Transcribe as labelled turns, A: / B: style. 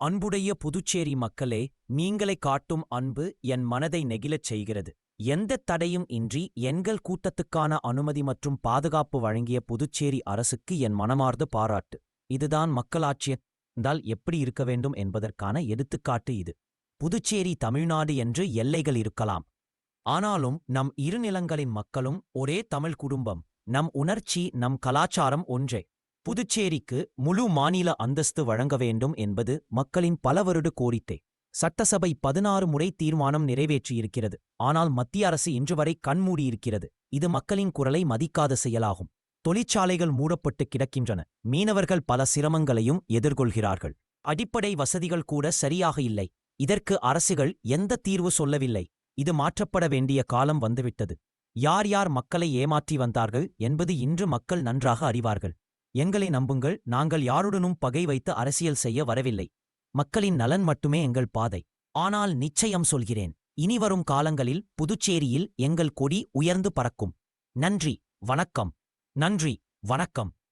A: அன்புடைய புதுச்சேரி மக்களே நீங்களை காட்டும் அன்பு என் மனதை நெகிழச் செய்கிறது. எந்தத் தடையும் இன்றி எங்கள் கூட்டத்துக்கான அனுமதி மற்றும் பாதுகாப்பு வழங்கிய புதுச்சேரி அரசுக்கு என் மனமார்ந்த பாராட்டு. இதுதான் மக்களாட்சியந்தால் எப்படி இருக்க வேண்டும் என்பதற்கான எடுத்துக்காட்டு இது. புதுச்சேரி தமிழ்நாடு என்று எல்லைகள் இருக்கலாம். ஆனாலும் நம் இரு நிலங்களின் மக்களும் ஒரே தமிழ் குடும்பம் நம் உணர்ச்சி நம் கலாச்சாரம் ஒன்றே. புதுச்சேரிக்கு முழு மாநில அந்தஸ்து வழங்க வேண்டும் என்பது மக்களின் பல வருட கோரிக்கை. சட்டசபை பதினாறு முறை தீர்மானம் நிறைவேற்றியிருக்கிறது. ஆனால் மத்திய அரசு இன்று வரை கண்மூடியிருக்கிறது. இது மக்களின் குரலை மதிக்காத செயலாகும். தொழிற்சாலைகள் மூடப்பட்டு கிடக்கின்றன. மீனவர்கள் பல சிரமங்களையும் எதிர்கொள்கிறார்கள். அடிப்படை வசதிகள் கூட சரியாக இல்லை. இதற்கு அரசுகள் எந்த தீர்வு சொல்லவில்லை. இது மாற்றப்பட வேண்டிய காலம் வந்துவிட்டது. யார் யார் மக்களை ஏமாற்றி வந்தார்கள் என்பது இன்று மக்கள் நன்றாக அறிவார்கள். எங்களை நம்புங்கள் நாங்கள் யாருடனும் பகை வைத்து அரசியல் செய்ய வரவில்லை. மக்களின் நலன் மட்டுமே எங்கள் பாதை. ஆனால் நிச்சயம் சொல்கிறேன் இனிவரும் காலங்களில் புதுச்சேரியில் எங்கள் கொடி உயர்ந்து பறக்கும். நன்றி வணக்கம். நன்றி வணக்கம்.